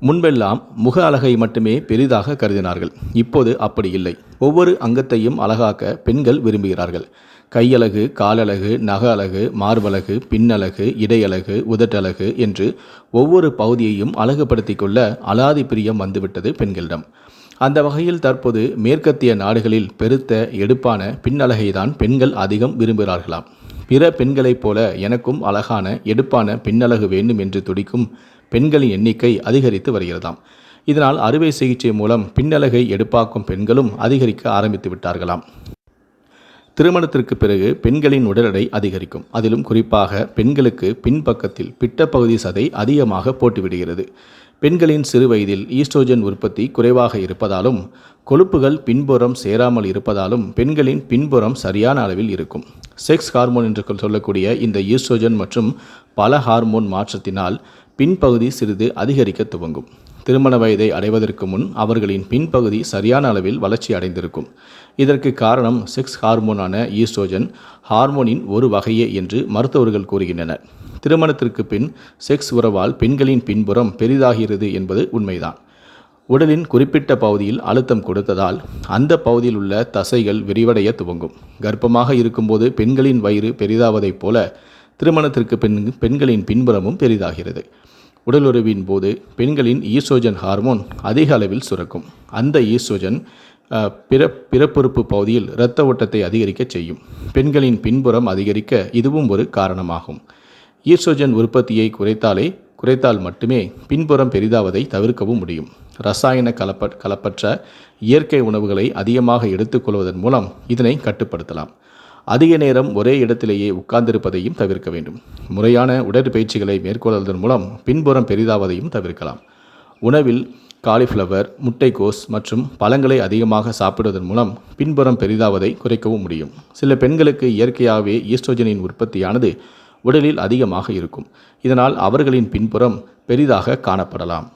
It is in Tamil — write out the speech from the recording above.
முன்பெல்லாம் முக அழகை மட்டுமே பெரிதாக கருதினார்கள். இப்போது அப்படி இல்லை. ஒவ்வொரு அங்கத்தையும் அழகாக்க பெண்கள் விரும்புகிறார்கள். கையழகு காலழகு நக அழகு மார்பழகு பின்னழகு இடையழகு உதட்டழகு என்று ஒவ்வொரு பகுதியையும் அழகுபடுத்திக் கொள்ள அலாதி பிரியம் வந்துவிட்டது பெண்களிடம். அந்த வகையில் தற்போது மேற்கத்திய நாடுகளில் பெருத்த எடுப்பான பின்னழகை தான் பெண்கள் அதிகம் விரும்புகிறார்களாம். பிற பெண்களைப் போல எனக்கும் அழகான எடுப்பான பின்னழகு வேண்டும் என்று துடிக்கும் பெண்களின் எண்ணிக்கை அதிகரித்து வருகிறதாம். இதனால் அறுவை சிகிச்சை மூலம் பின்னலகை எடுப்பாக்கும் பெண்களும் அதிகரிக்க ஆரம்பித்து விட்டார்களாம். திருமணத்திற்கு பிறகு பெண்களின் உடல் எடை அதிகரிக்கும். அதிலும் குறிப்பாக பெண்களுக்கு பின்பக்கத்தில் பிட்டப்பகுதி சதை அதிகமாக போட்டுவிடுகிறது. பெண்களின் சிறு வயதில் ஈஸ்ட்ரோஜன் உற்பத்தி குறைவாக இருப்பதாலும் கொழுப்புகள் பின்புறம் சேராமல் இருப்பதாலும் பெண்களின் பின்புறம் சரியான அளவில் இருக்கும். செக்ஸ் ஹார்மோன் என்று சொல்லக்கூடிய இந்த ஈஸ்ட்ரோஜன் மற்றும் பல ஹார்மோன் மாற்றத்தினால் பின்பகுதி சிறிது அதிகரிக்க துவங்கும். திருமண வயதை அடைவதற்கு முன் அவர்களின் பின்பகுதி சரியான அளவில் வளர்ச்சி அடைந்திருக்கும். இதற்கு காரணம் செக்ஸ் ஹார்மோனான ஈஸ்ட்ரோஜன் ஹார்மோனின் ஒரு வகையே என்று மருத்துவர்கள் கூறுகின்றனர். திருமணத்திற்கு பின் செக்ஸ் உறவால் பெண்களின் பின்புறம் பெரிதாகிறது என்பது உண்மைதான். உடலின் குறிப்பிட்ட பகுதியில் அழுத்தம் கொடுத்ததால் அந்த பகுதியில் உள்ள தசைகள் விரிவடைய துவங்கும். கர்ப்பமாக இருக்கும்போது பெண்களின் வயிறு பெரிதாவதைப் போல திருமணத்திற்கு பின் பெண்களின் பின்புறமும் பெரிதாகிறது. உடலுறவின் போது பெண்களின் ஈஸ்ட்ரோஜன் ஹார்மோன் அதிக அளவில் சுரக்கும். அந்த ஈஸ்ட்ரோஜன் பிற பிறப்புறுப்பு பகுதியில் இரத்த ஓட்டத்தை அதிகரிக்கச் செய்யும். பெண்களின் பின்புறம் அதிகரிக்க இதுவும் ஒரு காரணமாகும். ஈஸ்ட்ரோஜன் உற்பத்தியை குறைத்தாலே குறைத்தால் மட்டுமே பின்புறம் பெரிதாவதை தவிர்க்கவும் முடியும். ரசாயன கலப்ப கலப்பற்ற இயற்கை உணவுகளை அதிகமாக எடுத்துக்கொள்வதன் மூலம் இதனை கட்டுப்படுத்தலாம். அதிக நேரம் ஒரே இடத்திலேயே உட்கார்ந்திருப்பதையும் தவிர்க்க வேண்டும். முறையான உடற்பயிற்சிகளை மேற்கொள்வதன் மூலம் பின்புறம் பெரிதாவதையும் தவிர்க்கலாம். உணவில் காலிஃப்ளவர் முட்டைக்கோஸ் மற்றும் பழங்களை அதிகமாக சாப்பிடுவதன் மூலம் பின்புறம் பெரிதாவதை குறைக்கவும் முடியும். சில பெண்களுக்கு இயற்கையாகவே ஈஸ்ட்ரோஜனின் உற்பத்தியானது உடலில் அதிகமாக இருக்கும். இதனால் அவர்களின் பின்புறம் பெரிதாக காணப்படலாம்.